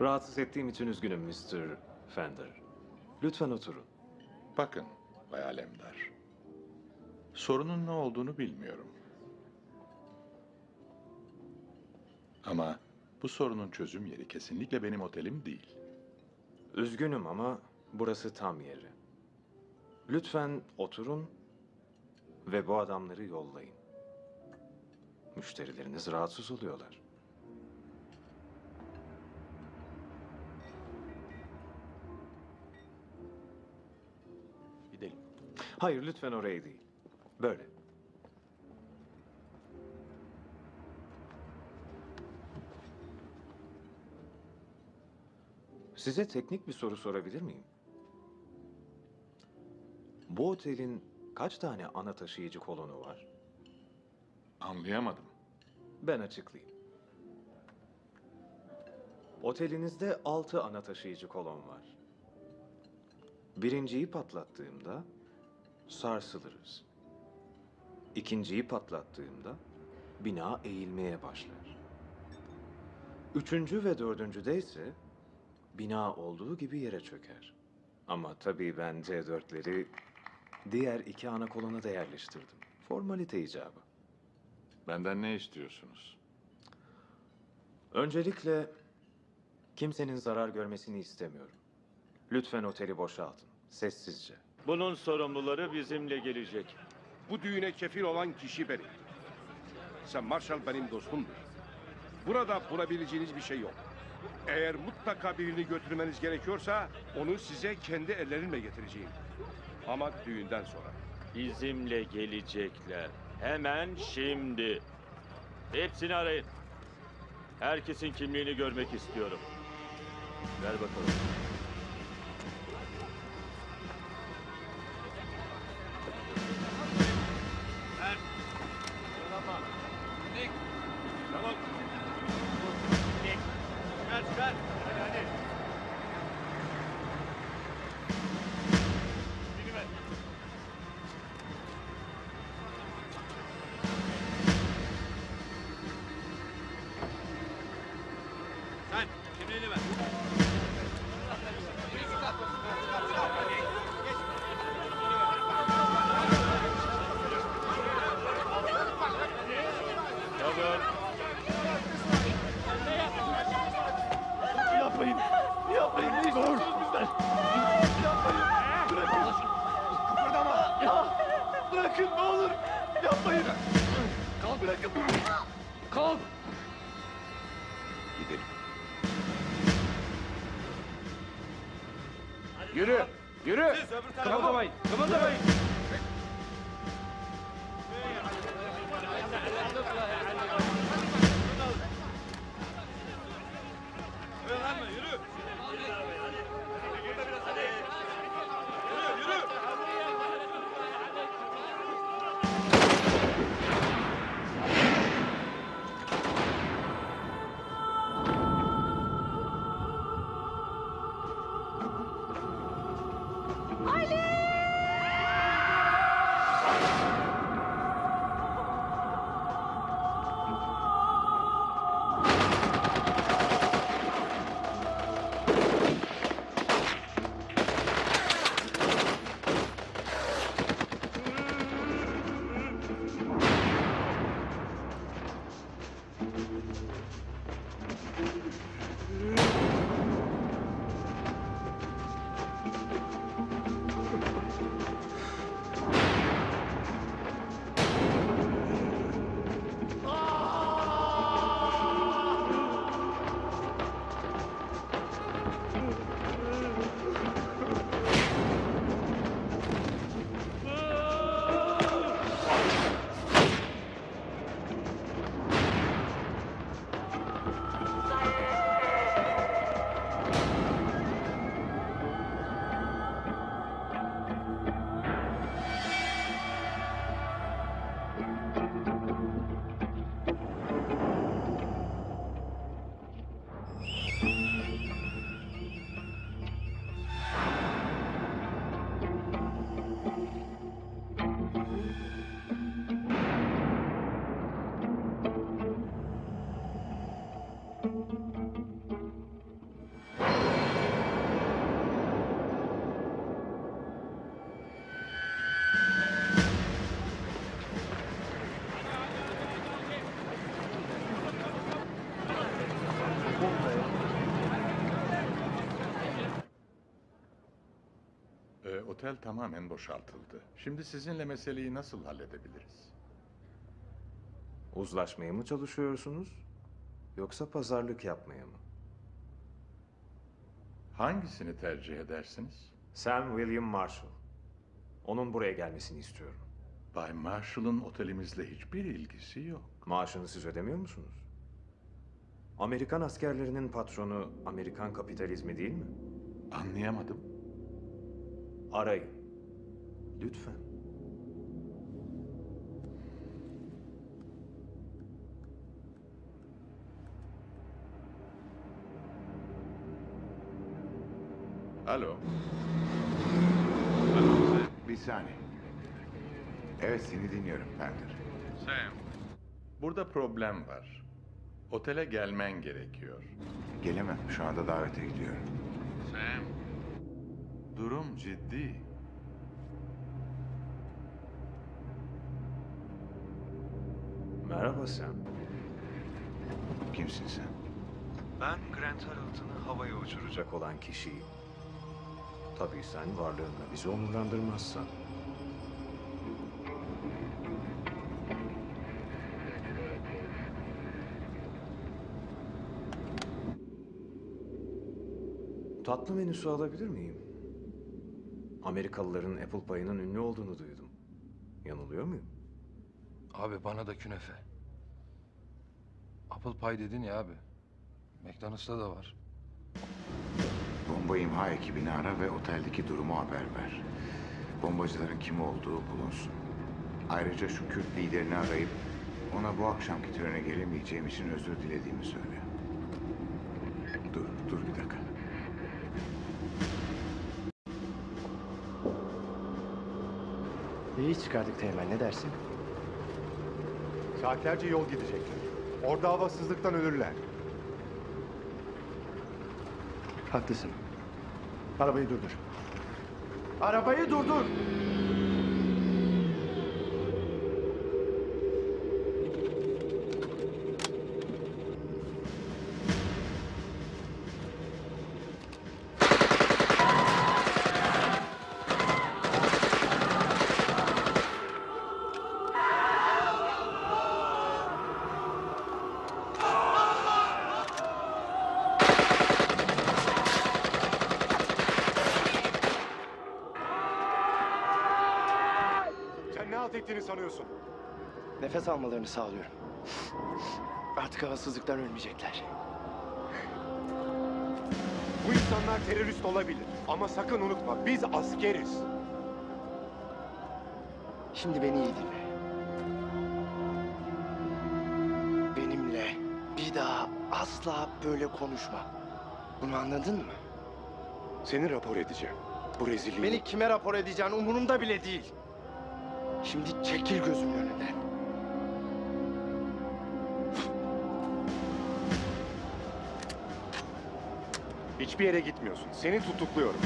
Rahatsız ettiğim için üzgünüm Mr. Fender. Lütfen oturun. Bakın Bay Alemdar. Sorunun ne olduğunu bilmiyorum. Ama bu sorunun çözüm yeri kesinlikle benim otelim değil. Üzgünüm ama burası tam yeri. Lütfen oturun ve bu adamları yollayın. Müşterileriniz rahatsız oluyorlar. Hayır lütfen oraya değil. Böyle. Size teknik bir soru sorabilir miyim? Bu otelin kaç tane ana taşıyıcı kolonu var? Anlayamadım. Ben açıklayayım. Otelinizde altı ana taşıyıcı kolon var. Birinciyi patlattığımda sarsılırız. İkinciyi patlattığımda bina eğilmeye başlar. Üçüncü ve dördüncüde ise bina olduğu gibi yere çöker. Ama tabii ben C4'leri diğer iki ana kolona da yerleştirdim. Formalite icabı. Benden ne istiyorsunuz? Öncelikle kimsenin zarar görmesini istemiyorum. Lütfen oteli boşaltın. Sessizce. Bunun sorumluları bizimle gelecek. Bu düğüne kefil olan kişi benim. Sen Marshall benim dostumdur. Burada bulabileceğiniz bir şey yok. Eğer mutlaka birini götürmeniz gerekiyorsa onu size kendi ellerimle getireceğim. Ama düğünden sonra. Bizimle gelecekler. Hemen şimdi. Hepsini arayın. Herkesin kimliğini görmek istiyorum. Ver bakalım. Gidelim. Yürü! Yürü! Kımıldamayın. Kımıldamayın. Otel tamamen boşaltıldı. Şimdi sizinle meseleyi nasıl halledebiliriz? Uzlaşmaya mı çalışıyorsunuz? Yoksa pazarlık yapmaya mı? Hangisini tercih edersiniz? Sam William Marshall. Onun buraya gelmesini istiyorum. Bay Marshall'ın otelimizle hiçbir ilgisi yok. Maaşını siz ödemiyor musunuz? Amerikan askerlerinin patronu Amerikan kapitalizmi değil mi? Anlayamadım. Arayın. Lütfen. Alo. Bir saniye. Evet seni dinliyorum Pender. Sam. Burada problem var. Otele gelmen gerekiyor. Gelemem. Şu anda davete gidiyorum. Sam. Durum ciddi. Merhaba Sam. Kimsin sen? Ben Grant Hamilton'ı havaya uçuracak olan kişiyim. Tabii sen varlığınla bizi onurlandırmazsan. Tatlı menüsü alabilir miyim? Amerikalıların Apple payının ünlü olduğunu duydum. Yanılıyor muyum? Abi bana da künefe. Apple Pie dedin ya abi. McDonald's'ta da var. Bomba imha ekibini ara ve oteldeki durumu haber ver. Bombacıların kim olduğu bulunsun. Ayrıca şu Kürt liderini arayıp ona bu akşamki törene gelemeyeceğim için özür dilediğimi söyle. Dur, dur bir dakika. İyi çıkardık Teğmen ne dersin? Saatlerce yol gidecekler. Orada havasızlıktan ölürler. Haklısın. Arabayı durdur. Arabayı durdur! Sanıyorsun? Nefes almalarını sağlıyorum. Artık havasızlıktan ölmeyecekler. Bu insanlar terörist olabilir. Ama sakın unutma biz askeriz. Şimdi beni iyi dinle. Benimle bir daha asla böyle konuşma. Bunu anladın mı? Seni rapor edeceğim. Bu rezilliği. Beni kime rapor edeceğin umurumda bile değil. Şimdi çekil gözümün önünden. Hiçbir yere gitmiyorsun. Seni tutukluyorum.